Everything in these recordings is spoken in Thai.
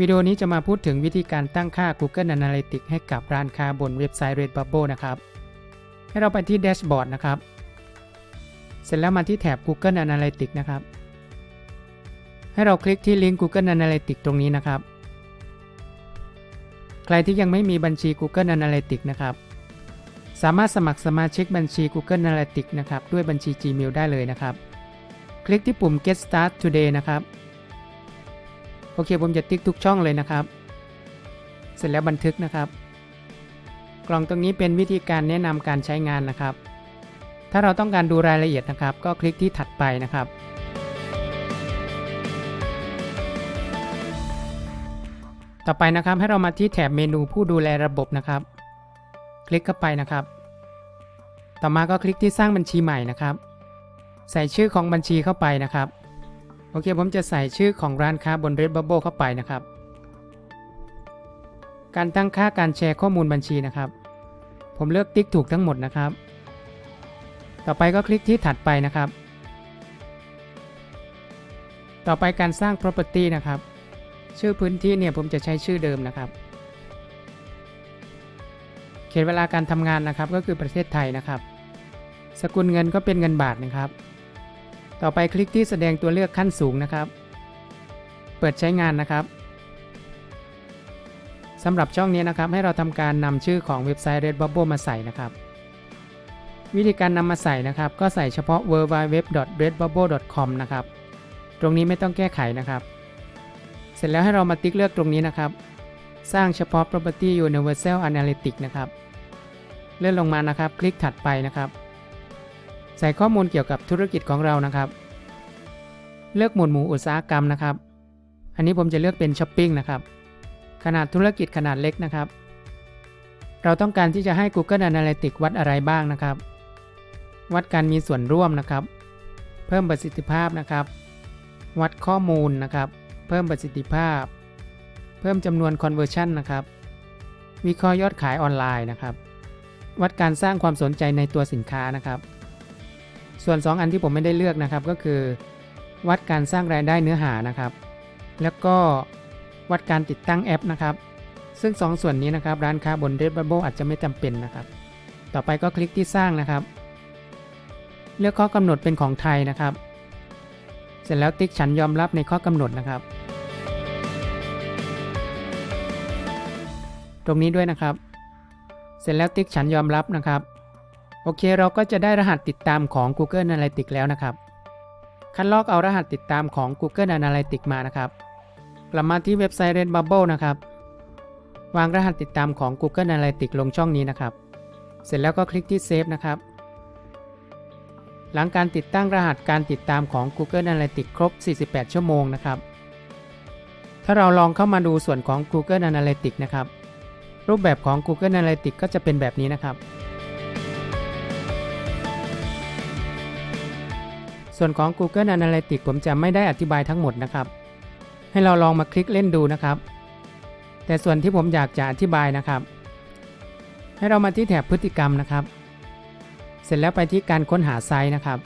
วิดีโอนี้จะมาพูดถึงวิธีการตั้งค่า Google Analytics ให้กับร้านค้าบนเว็บไซต์ Redbubble นะครับ ให้เราไปที่แดชบอร์ดนะครับ เสร็จแล้วมาที่แถบ Google Analytics นะครับ ให้เราคลิกที่ลิงก์ Google Analytics ตรงนี้นะครับ ใครที่ยังไม่มีบัญชี Google Analytics นะครับ สามารถสมัครสมาชิกบัญชี Google Analytics นะครับ ด้วยบัญชี Gmail ได้เลยนะครับ คลิกที่ปุ่ม Get Start Today นะครับ โอเคผมจะติ๊กทุกช่องเลยนะครับ เสร็จแล้วบันทึกนะครับ กล่องตรงนี้เป็นวิธีการแนะนำการใช้งานนะครับ ถ้าเราต้องการดูรายละเอียดนะครับ ก็คลิกที่ถัดไปนะครับต่อไปนะครับให้เรามาที่แถบเมนูผู้ดูแลระบบนะครับ คลิกเข้าไปนะครับ ต่อมาก็คลิกที่สร้างบัญชีใหม่นะครับ ใส่ชื่อของบัญชีเข้าไปนะครับ โอเคผมจะใส่ชื่อของร้านค้าบน Redbubble เข้าไปนะครับ การตั้งค่าการแชร์ข้อมูลบัญชีนะครับ ผมเลือกติ๊กถูกทั้งหมดนะครับ ต่อไปก็คลิกที่ถัดไปนะครับ ต่อไปการสร้าง property นะครับ ชื่อพื้นที่เนี่ยผมจะใช้ชื่อเดิมนะครับ เขตเวลาการทำงานนะครับก็คือประเทศไทยนะครับ สกุลเงินก็เป็นเงินบาทนะครับ ต่อไปคลิกที่แสดงตัวเลือกขั้นสูงนะครับ เปิดใช้งานนะครับสำหรับช่องนี้นะครับ ให้เราทำการนำชื่อของเว็บไซต์ Redbubble มาใส่นะครับ วิธีการนำมาใส่นะครับ ก็ใส่เฉพาะ www.redbubble.com นะครับ ตรงนี้ไม่ต้องแก้ไขนะครับ เสร็จแล้วให้เรามาติ๊กเลือกตรงนี้นะครับ สร้างเฉพาะ property universal analytics นะครับ เลื่อนลงมานะครับ คลิกถัดไปนะครับ ใส่ข้อมูลเกี่ยวกับธุรกิจของเรานะครับ เลือกหมวดหมู่อุตสาหกรรมนะครับ อันนี้ผมจะเลือกเป็นช้อปปิ้งนะครับ ขนาดธุรกิจขนาดเล็กนะครับ เราต้องการที่จะให้ Google Analytics วัดอะไรบ้างนะครับ วัดการมีส่วนร่วมนะครับ เพิ่มประสิทธิภาพนะครับ วัดข้อมูลนะครับ เพิ่มประสิทธิภาพ เพิ่มจำนวน conversion นะครับ วิเคราะห์ยอดขายออนไลน์นะครับ วัดการสร้างความสนใจในตัวสินค้านะครับ ส่วน 2 อันที่ผมไม่ได้เลือกนะครับก็คือ วัดการสร้างรายได้เนื้อหานะครับ แล้วก็วัดการติดตั้งแอปนะครับ ซึ่ง 2 ส่วนนี้นะครับ ร้านค้าบน Redbubble อาจจะไม่จำเป็นนะครับ ต่อไปก็คลิกที่สร้างนะครับ เลือกข้อกำหนดเป็นของไทยนะครับ เสร็จแล้วติ๊กฉันยอมรับในข้อกำหนดนะครับ ตรงนี้ด้วยนะครับ เสร็จแล้วติ๊กฉันยอมรับนะครับ โอเคเราก็จะได้รหัสติดตามของ Google Analytics แล้วนะครับ คัดลอกเอารหัสติดตามของ Google Analytics มานะครับ กลับมาที่เว็บไซต์ Redbubble นะครับ วางรหัสติดตามของ Google Analytics ลงช่องนี้นะครับ เสร็จแล้วก็คลิกที่ Save นะครับ หลังการติดตั้งรหัสการติดตามของ Google Analytics ครบ 48 ชั่วโมงนะครับ ถ้าเราลองเข้ามาดูส่วนของ Google Analytics นะครับ รูปแบบของ Google Analytics ก็จะเป็นแบบนี้นะครับ ส่วนของ Google Analytics ผมจะไม่ได้อธิบายทั้งหมดนะครับ ให้เราลองมาคลิกเล่นดูนะครับ แต่ส่วนที่ผมอยากจะอธิบายนะครับ ให้เรามาที่แถบพฤติกรรมนะครับ เสร็จแล้วไปที่การค้นหาไซต์นะครับ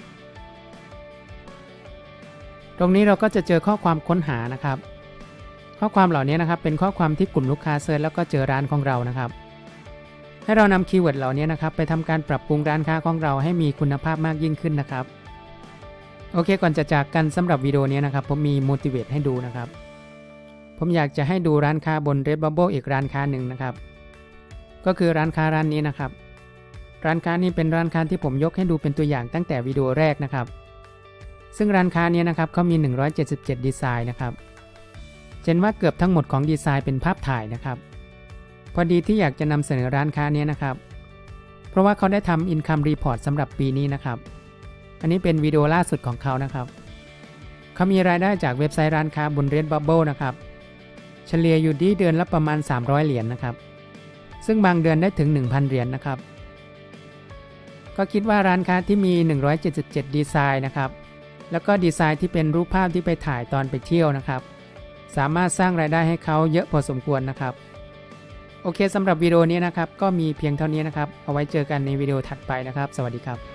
ตรงนี้เราก็จะเจอข้อความค้นหานะครับ ข้อความเหล่านี้นะครับ เป็นข้อความที่กลุ่มลูกค้าเซิร์ชแล้วก็เจอร้านของเรานะครับให้เรานำคีย์เวิร์ดเหล่านี้นะครับ ไปทำการปรับปรุงร้านค้าของเราให้มีคุณภาพมากยิ่งขึ้นนะครับ โอเคก่อนจะจากกันสำหรับวิดีโอนี้นะครับผมมี motivate ให้ดูนะครับ ผมอยากจะให้ดูร้านค้าบน Redbubble อีกร้านค้าหนึ่งนะครับ ก็คือร้านค้าร้านนี้นะครับ ร้านค้านี้เป็นร้านค้าที่ผมยกให้ดูเป็นตัวอย่างตั้งแต่วิดีโอแรกนะครับ ซึ่งร้านค้านี้นะครับเขามี 177 ดีไซน์นะครับเช่นว่าเกือบทั้งหมดของดีไซน์เป็นภาพถ่ายนะครับ พอดีที่อยากจะนำเสนอร้านค้านี้นะครับ เพราะว่าเขาได้ทำ Income Report สำหรับปีนี้นะครับ อันนี้เป็นวิดีโอล่าสุดของเขานะครับเขามีรายได้จากเว็บไซต์ร้านค้าบน Redbubble นะครับ เฉลี่ยอยู่ที่เดือนละประมาณ 300 เหรียญนนะครับ ซึ่งบางเดือนได้ถึง 1,000 เหรียญนนะครับ ก็คิดว่าร้านค้าที่มี 177 ดีไซน์นะครับ แล้วก็ดีไซน์ที่เป็นรูปภาพที่ไปถ่ายตอนไปเที่ยวนะครับ สามารถสร้างรายได้ให้เขาเยอะพอสมควรนะครับ โอเคสำหรับวิดีโอนี้นะครับ ก็มีเพียงเท่านี้นะครับ เอาไว้เจอกันในวิดีโอถัดไปนะครับ สวัสดีครับ